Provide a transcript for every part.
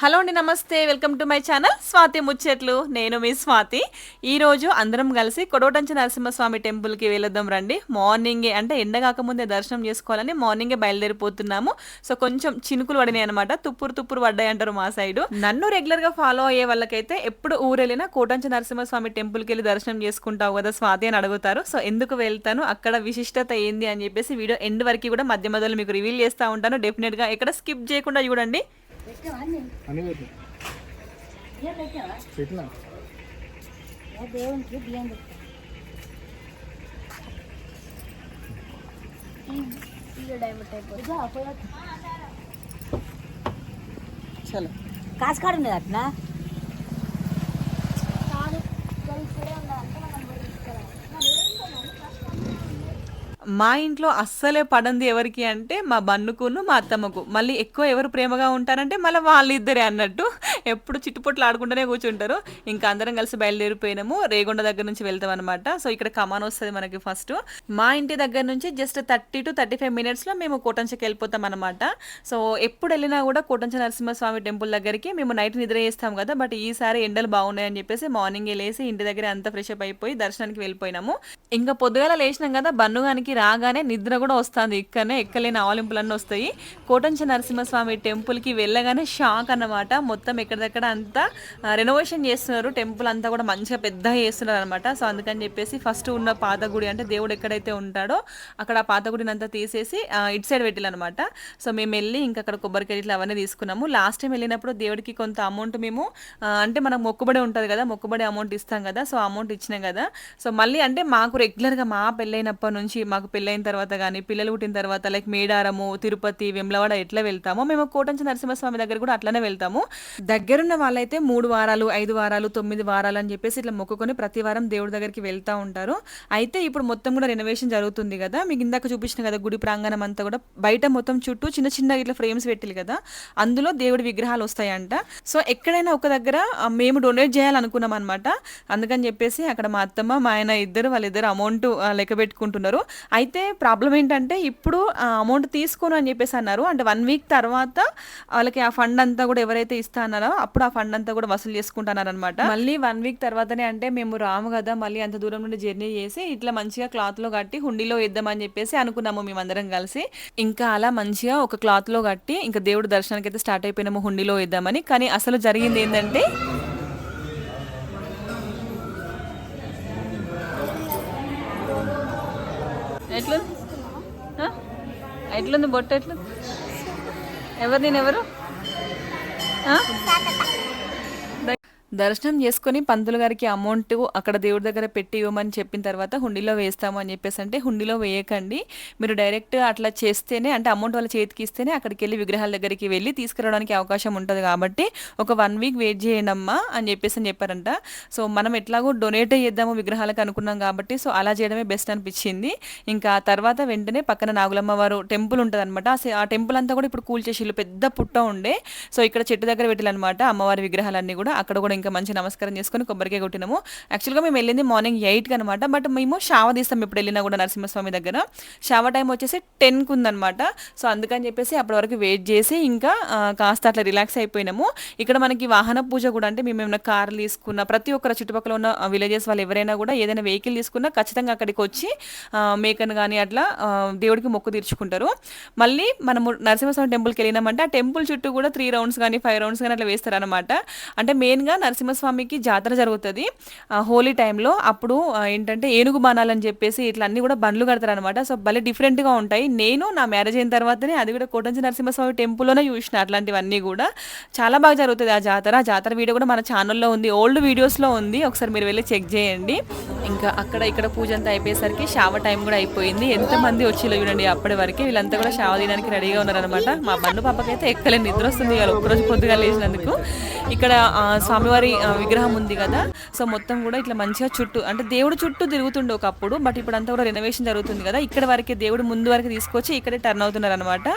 Hello అండి నమస్తే. Welcome to my channel Swathi ముచ్చట్లు. నేను మీ స్వాతి. ఈరోజు అందరం కలిసి కొడవటంచి నరసింహస్వామి టెంపుల్కి వెళదాం రండి. మార్నింగే అంటే ఎండ కాకముందే దర్శనం చేసుకోవాలని మార్నింగే బయలుదేరిపోతున్నాము. సో కొంచెం చినుకులు పడినాయి అనమాట తుప్పురు తుప్పురు పడ్డాయి అంటారు మా సైడ్. నన్ను రెగ్యులర్గా ఫాలో అయ్యే వాళ్ళకైతే ఎప్పుడు ఊరెళ్ళినా కోటంచి నరసింహస్వామి టెంపుల్కి వెళ్ళి దర్శనం చేసుకుంటావు కదా స్వాతి అని అడుగుతారు. సో ఎందుకు వెళ్తాను? అక్కడ విశిష్టత ఏంది అని చెప్పేసి వీడియో ఎండ్ వరకు కూడా మధ్య మధ్యలో మీకు రివీల్ చేస్తూ ఉంటాను. డెఫినెట్గా ఎక్కడ స్కిప్ చేయకుండా చూడండి. పెట్టినా దేవునికి బియ్యం పెట్టా చలో కాసుకాడు ఉన్నది అట్లా మా ఇంట్లో అస్సలే పడంది ఎవరికి అంటే మా బన్నుకును మా అత్తమ్మకు. మళ్ళీ ఎక్కువ ఎవరు ప్రేమగా ఉంటారంటే మళ్ళీ వాళ్ళిద్దరే అన్నట్టు. ఎప్పుడు చిట్టుపొట్లు ఆడుకుంటూనే కూర్చుంటారు. ఇంకా అందరం కలిసి బయలుదేరిపోయినాము. రేగొండ దగ్గర నుంచి వెళ్తాం అనమాట సో ఇక్కడ కమాన్ వస్తుంది మనకి ఫస్ట్. మా ఇంటి దగ్గర నుంచి just thirty to thirty five మినిట్స్లో మేము కోటంచకి వెళ్ళిపోతాం అనమాట సో ఎప్పుడు వెళ్ళినా కూడా కోటంచ నరసింహస్వామి టెంపుల్ దగ్గరికి మేము నైట్ నిద్ర చేస్తాం కదా. బట్ ఈసారి ఎండలు బాగున్నాయని చెప్పేసి మార్నింగ్ లేసి ఇంటి దగ్గర అంతా ఫ్రెష్ అప్ అయిపోయి దర్శనానికి వెళ్ళిపోయినాము. ఇంకా పొద్దుగాల లేచినాం కదా. బన్నుగానికి రాగానే నిద్ర కూడా వస్తుంది. ఇక్కడనే ఎక్కలేని ఆవలింపులన్నీ వస్తాయి. కోటంచ నరసింహస్వామి టెంపుల్కి వెళ్ళగానే షాక్ అన్నమాట. మొత్తం ఎక్కడిదక్కడ అంతా రెనోవేషన్ చేస్తున్నారు. టెంపుల్ అంతా కూడా మంచిగా పెద్దగా చేస్తున్నారు అనమాట సో అందుకని చెప్పేసి ఫస్ట్ ఉన్న పాత గుడి అంటే దేవుడు ఎక్కడైతే ఉంటాడో అక్కడ ఆ పాత గుడిని అంతా తీసేసి ఇటు సైడ్ పెట్టాలన్నమాట సో మేము వెళ్ళి ఇంకా అక్కడ కొబ్బరికాయ ఇట్లా అవన్నీ తీసుకున్నాము. లాస్ట్ టైం వెళ్ళినప్పుడు దేవుడికి కొంత అమౌంట్ మేము అంటే మనకు మొక్కుబడి ఉంటుంది కదా మొక్కుబడి అమౌంట్ ఇస్తాం కదా సో అమౌంట్ ఇచ్చినాం కదా. సో మళ్ళీ అంటే మాకు రెగ్యులర్గా మా పెళ్ళైనప్పటి నుంచి మాకు పెళ్ళైన తర్వాత కానీ పిల్లలు పుట్టిన తర్వాత లైక్ మేడారము తిరుపతి వెమ్లవాడ ఎట్లా వెళ్తామో మేము కోటంచ నరసింహస్వామి దగ్గర కూడా అట్లనే వెళ్తాము. దగ్గరున్న వాళ్ళైతే మూడు వారాలు ఐదు వారాలు తొమ్మిది వారాలు అని చెప్పేసి ఇట్లా మొక్కుకొని ప్రతి వారం దేవుడి దగ్గరికి వెళ్తూ ఉంటారు. అయితే ఇప్పుడు మొత్తం కూడా రెనోవేషన్ జరుగుతుంది కదా మీకు ఇందాక చూపించిన కదా గుడి ప్రాంగణం అంతా కూడా బయట మొత్తం చుట్టూ చిన్న చిన్న ఇట్లా ఫ్రేమ్స్ పెట్టిలు కదా అందులో దేవుడి విగ్రహాలు వస్తాయంట. సో ఎక్కడైనా ఒక దగ్గర మేము డొనేట్ చేయాలనుకున్నాం అనమాట అందుకని చెప్పేసి అక్కడ మా అత్తమ్మ మా ఆయన ఇద్దరు వాళ్ళిద్దరు అమౌంట్ లెక్క పెట్టుకుంటున్నారు. అయితే ప్రాబ్లం ఏంటంటే ఇప్పుడు అమౌంట్ తీసుకోను అని చెప్పేసి అన్నారు. అంటే వన్ వీక్ తర్వాత వాళ్ళకి ఆ ఫండ్ అంతా కూడా ఎవరైతే ఇస్తా అన్నారో అప్పుడు ఆ ఫండ్ అంతా కూడా వసూలు చేసుకుంటున్నారు అనమాట మళ్ళీ వన్ వీక్ తర్వాతనే అంటే మేము రాము కదా మళ్ళీ అంత దూరం నుండి జర్నీ చేసి ఇట్లా మంచిగా క్లాత్లో కట్టి హుండీలో వేద్దామని చెప్పేసి అనుకున్నాము మేమందరం కలిసి. ఇంకా అలా మంచిగా ఒక క్లాత్లో కట్టి ఇంకా దేవుడు దర్శనానికి అయితే స్టార్ట్ అయిపోయినాము హుండీలో వేద్దామని. కానీ అసలు జరిగింది ఏంటంటే ఎట్లుంది ఎట్లుంది బొట్టు ఎట్లుంది ఎవరు నేను ఎవరు? దర్శనం చేసుకొని పంతులు గారికి అమౌంట్ అక్కడ దేవుడి దగ్గర పెట్టి ఇవ్వమని చెప్పిన తర్వాత హుండీలో వేస్తాము అని చెప్పేసి అంటే హుండీలో వేయకండి. మీరు డైరెక్ట్ అట్లా చేస్తేనే అంటే అమౌంట్ వాళ్ళ చేతికి ఇస్తేనే అక్కడికి వెళ్ళి విగ్రహాల దగ్గరికి వెళ్ళి తీసుకురావడానికి అవకాశం ఉంటుంది కాబట్టి ఒక వన్ వీక్ వెయిట్ చేయండి అమ్మా అని చెప్పేసి అని చెప్పారంట. సో మనం ఎట్లాగో డొనేట్ చేద్దాము విగ్రహాలకు అనుకున్నాం కాబట్టి సో అలా చేయడమే బెస్ట్ అనిపించింది. ఇంకా తర్వాత వెంటనే పక్కన నాగులమ్మ వారు టెంపుల్ ఉంటుంది అనమాట ఆ టెంపుల్ అంతా కూడా ఇప్పుడు కూల్ చేసి పెద్ద పుట్ట ఉండే. సో ఇక్కడ చెట్టు దగ్గర పెట్టాలన్నమాట అమ్మవారి విగ్రహాలన్నీ కూడా. అక్కడ కూడా ఇంకా మంచి నమస్కారం చేసుకొని కొబ్బరికాయ కొట్టినాము. యాక్చువల్గా మేము వెళ్ళింది మార్నింగ్ ఎయిట్కి అనమాట బట్ మేము షావ తీస్తాం. ఇప్పుడు వెళ్ళినా కూడా నరసింహస్వామి దగ్గర. షావ టైం వచ్చేసి టెన్కి ఉందన్నమాట. సో అందుకని చెప్పేసి అప్పటి వరకు వెయిట్ చేసి ఇంకా కాస్త అట్లా రిలాక్స్ అయిపోయినాము. ఇక్కడ మనకి వాహన పూజ కూడా అంటే మేము ఏమైనా కార్లు తీసుకున్న ప్రతి ఒక్కరు చుట్టుపక్కల ఉన్న విలేజెస్ వాళ్ళు ఎవరైనా కూడా ఏదైనా వెహికల్ తీసుకున్నా ఖచ్చితంగా అక్కడికి వచ్చి మేకను కానీ అట్లా దేవుడికి మొక్కు తీర్చుకుంటారు. మళ్ళీ మనము నరసింహస్వామి టెంపుల్కి వెళ్ళినామంటే ఆ టెంపుల్ చుట్టూ కూడా త్రీ రౌండ్స్ కానీ ఫైవ్ రౌండ్స్ కానీ అట్లా వేస్తారనమాట అంటే మెయిన్గా నరసింహస్వామికి జాతర జరుగుతుంది. హోలీ టైంలో అప్పుడు ఏంటంటే ఏనుగు బాణాలు అని చెప్పేసి ఇట్లా అన్ని కూడా బండ్లు కడతారనమాట సో భలే డిఫరెంట్గా ఉంటాయి. నేను నా మ్యారేజ్ అయిన తర్వాతనే అది కూడా కోటంచి నరసింహస్వామి టెంపుల్లోనే చూసిన అట్లాంటివన్నీ కూడా. చాలా బాగా జరుగుతుంది ఆ జాతర. ఆ జాతర వీడియో కూడా మన ఛానల్లో ఉంది. ఓల్డ్ వీడియోస్లో ఉంది. ఒకసారి మీరు వెళ్ళి చెక్ చేయండి. ఇంకా అక్కడ ఇక్కడ పూజ అంతా అయిపోయేసరికి షావ టైం కూడా అయిపోయింది. ఎంతమంది వచ్చిలో చూడండి అప్పటి వరకు వీళ్ళంతా కూడా షావ తీయడానికి రెడీగా ఉన్నారనమాట మా బండు పాపకైతే ఎక్కలే నిద్ర వస్తుంది ఇవాళ ఒక్కరోజు పొద్దుగా లేచినందుకు. ఇక్కడ స్వామివారి అమ్మవారి విగ్రహం ఉంది కదా. సో మొత్తం కూడా ఇట్లా మంచిగా చుట్టూ అంటే దేవుడు చుట్టూ తిరుగుతుండే ఒకప్పుడు బట్ ఇప్పుడు అంతా కూడా రెనోవేషన్ జరుగుతుంది కదా. ఇక్కడ వరకే దేవుడు ముందు వరకు తీసుకొచ్చి ఇక్కడే టర్న్ అవుతున్నారు అనమాట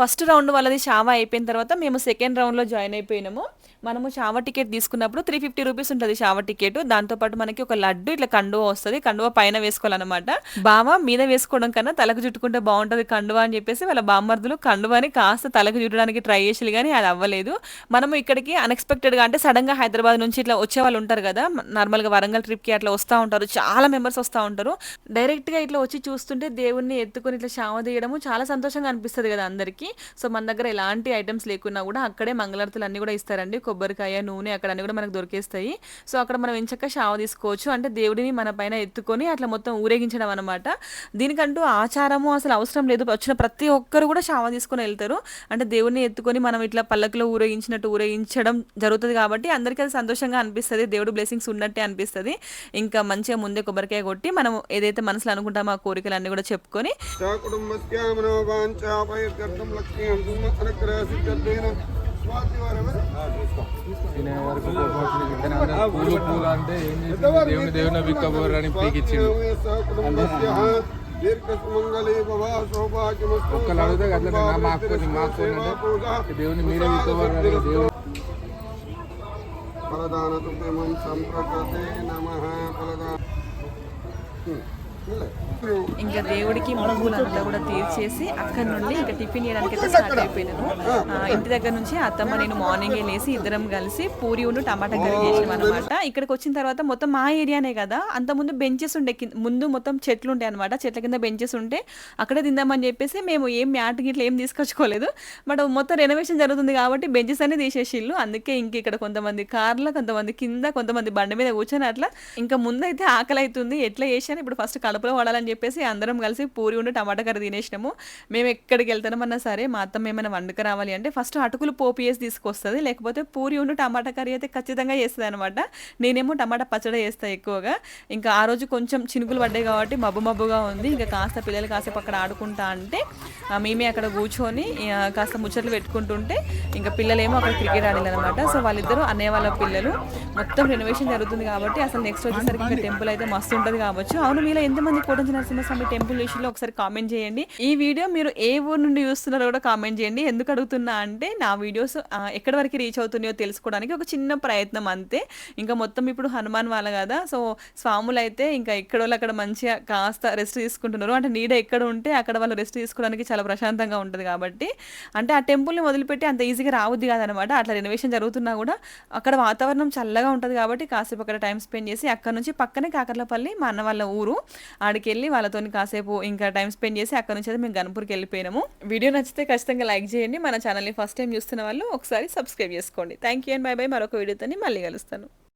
ఫస్ట్ రౌండ్ వాళ్ళది షావా అయిపోయిన తర్వాత మేము సెకండ్ రౌండ్లో జాయిన్ అయిపోయినాము. మనము షావర్ టికెట్ తీసుకున్నప్పుడు త్రీ ఫిఫ్టీ రూపీస్ ఉంటుంది చావ టికెట్ దాంతోపాటు మనకి ఒక లడ్డు ఇట్లా కండువ వస్తుంది. కండువ పైన వేసుకోవాలన్నమాట. బావ మీద వేసుకోవడం కన్నా తలకు చుట్టుకుంటే బాగుంటుంది కండువ అని చెప్పేసి వాళ్ళ బామ్మర్దులు కండువని కాస్త తలకు చుట్టడానికి ట్రై చేసి కానీ అది అవ్వలేదు. మనము ఇక్కడికి అన్ఎక్స్పెక్టెడ్గా అంటే సడన్గా హైదరాబాద్ నుంచి ఇట్లా వచ్చే వాళ్ళు ఉంటారు కదా నార్మల్గా వరంగల్ ట్రిప్కి అట్లా వస్తూ ఉంటారు. చాలా మెంబర్స్ వస్తూ ఉంటారు. డైరెక్ట్గా ఇట్లా వచ్చి చూస్తుంటే దేవుణ్ణి ఎత్తుకొని ఇట్లా షావ తీయడము చాలా సంతోషంగా అనిపిస్తుంది కదా అందరికీ. సో మన దగ్గర ఎలాంటి ఐటమ్స్ లేకున్నా కూడా అక్కడే మంగళారతులు అన్నీ కూడా ఇస్తారండి. కొబ్బరికాయ నూనె అక్కడ అన్ని కూడా మనకు దొరికేస్తాయి. సో అక్కడ మనం ఎంచక్క శావ తీసుకోవచ్చు. అంటే దేవుడిని మన పైన ఎత్తుకొని అట్లా మొత్తం ఊరేగించడం అనమాట దీనికంటూ ఆచారము అసలు అవసరం లేదు. వచ్చిన ప్రతి ఒక్కరు కూడా శావ తీసుకొని వెళ్తారు. అంటే దేవుడిని ఎత్తుకొని మనం ఇట్లా పల్లకిలో ఊరేగించినట్టు ఊరేగించడం జరుగుతుంది కాబట్టి అందరికీ అది సంతోషంగా అనిపిస్తుంది. దేవుడు బ్లెస్సింగ్స్ ఉన్నట్టే అనిపిస్తుంది. ఇంకా మంచిగా ముందే కొబ్బరికాయ కొట్టి మనం ఏదైతే మనసులో అనుకుంటామో ఆ కోరికలు అన్ని కూడా చెప్పుకొని కుటుంబ వరకు పూలు పూలు అంటే ఏం చేసింది దేవుని దేవుని బిక్కబోరని పీకిచ్చిండు ఒక్కళ్ళు అడిగితే అట్లా మాకు మాకు దేవుని మీరే బిక్కబోరని దేవుడు ఫలదాన తుమం సంప్రకృతే నమః ఇంకా దేవుడికి మొక్కులంతా కూడా తీర్చేసి అక్కడ నుండి ఇంకా టిఫిన్ చేయడానికి అయితే స్టార్ట్ అయిపోయినాను ఇంటి దగ్గర నుంచి అత్తమ్మ నేను మార్నింగే లేసి ఇద్దరం కలిసి పూరి ఉండు టమాటా కర్రీ చేసాం అనమాట ఇక్కడికి వచ్చిన తర్వాత మొత్తం మా ఏరియానే కదా. అంత ముందు బెంచెస్ ఉండే ముందు మొత్తం చెట్లు ఉంటాయి అనమాట చెట్ల కింద బెంచెస్ ఉంటే అక్కడే తిందామని చెప్పేసి మేము ఏం మ్యాట్ గిట్ల ఏం తీసుకొచ్చుకోలేదు. బట్ మొత్తం రెనోవేషన్ జరుగుతుంది కాబట్టి బెంచెస్ అన్ని తీసేసిళ్ళు. అందుకే ఇంక ఇక్కడ కొంతమంది కార్లో కొంతమంది కింద కొంతమంది బండి మీద కూర్చొని అట్లా. ఇంకా ముందైతే ఆకలి అవుతుంది ఎట్లా చేశాను ఇప్పుడు ఫస్ట్ కడుపులో పడాలని చెప్పేసి అందరం కలిసి పూరి ఉండి టమాటా కర్రీ తినేసినాము. మేము ఎక్కడికి వెళ్తామన్నా సరే మా అత్తమ్మ ఏమైనా వండుక రావాలి అంటే ఫస్ట్ అటుకులు పోపు వేసి తీసుకొస్తుంది. లేకపోతే పూరి ఉండి టమాటా కర్రీ అయితే ఖచ్చితంగా చేస్తుంది అనమాట నేనేమో టమాటా పచ్చడి చేస్తాను ఎక్కువగా. ఇంకా ఆ రోజు కొంచెం చినుకులు పడ్డాయి కాబట్టి మబ్బు మబ్బుగా ఉంది. ఇంకా కాస్త పిల్లలు కాసేపు అక్కడ ఆడుకుంటా అంటే మేమే అక్కడ కూర్చొని కాస్త ముచ్చట్లు పెట్టుకుంటుంటే ఇంకా పిల్లలేమో అక్కడ క్రికెట్ ఆడాలి అనమాట సో వాళ్ళిద్దరూ అన్నయ్య వాళ్ళ పిల్లలు. మొత్తం రెనోవేషన్ జరుగుతుంది కాబట్టి అసలు నెక్స్ట్ వచ్చేసరికి ఇంకా టెంపుల్ అయితే మస్తు ఉంటుంది కావచ్చు. అవును మీలో మంది కోటంజ నరసింహస్వామి టెంపుల్ విషయంలో ఒకసారి కామెంట్ చేయండి. ఈ వీడియో మీరు ఏ ఊరు నుండి చూస్తున్నారో కూడా కామెంట్ చేయండి. ఎందుకు అడుగుతున్నా అంటే నా వీడియోస్ ఎక్కడ ఎక్కడి వరకు రీచ్ అవుతున్నాయో తెలుసుకోవడానికి ఒక చిన్న ప్రయత్నం అంతే. ఇంకా మొత్తం ఇప్పుడు హనుమాన్ వాళ్ళ కదా సో స్వాములు అయితే ఇంకా ఎక్కడ వాళ్ళు అక్కడ మంచిగా కాస్త రెస్ట్ తీసుకుంటున్నారు. అంటే నీడ ఎక్కడ ఉంటే అక్కడ వాళ్ళు రెస్ట్ తీసుకోవడానికి చాలా ప్రశాంతంగా ఉంటుంది కాబట్టి. అంటే ఆ టెంపుల్ని వదిలిపెట్టి అంత ఈజీగా రావద్దు కాదనమాట. అట్లా రెనోవేషన్ జరుగుతున్నా కూడా అక్కడ వాతావరణం చల్లగా ఉంటుంది కాబట్టి కాసేపు అక్కడ టైం స్పెండ్ చేసి అక్కడ నుంచి పక్కనే కాకర్లపల్లి మా అన్న వాళ్ళ ఊరు. ఆడికి వెళ్ళి వాళ్ళతో కాసేపు ఇంకా టైం స్పెండ్ చేసి అక్కడ నుంచి అయితే మేము గణపూర్కి వెళ్ళిపోయినాము. వీడియో నచ్చితే ఖచ్చితంగా లైక్ చేయండి. మన ఛానల్ని ఫస్ట్ టైం చూస్తున్న వాళ్ళు ఒకసారి సబ్స్క్రైబ్ చేసుకోండి. Thank you and bye bye మరొక వీడియోతో మళ్ళీ కలుస్తాను.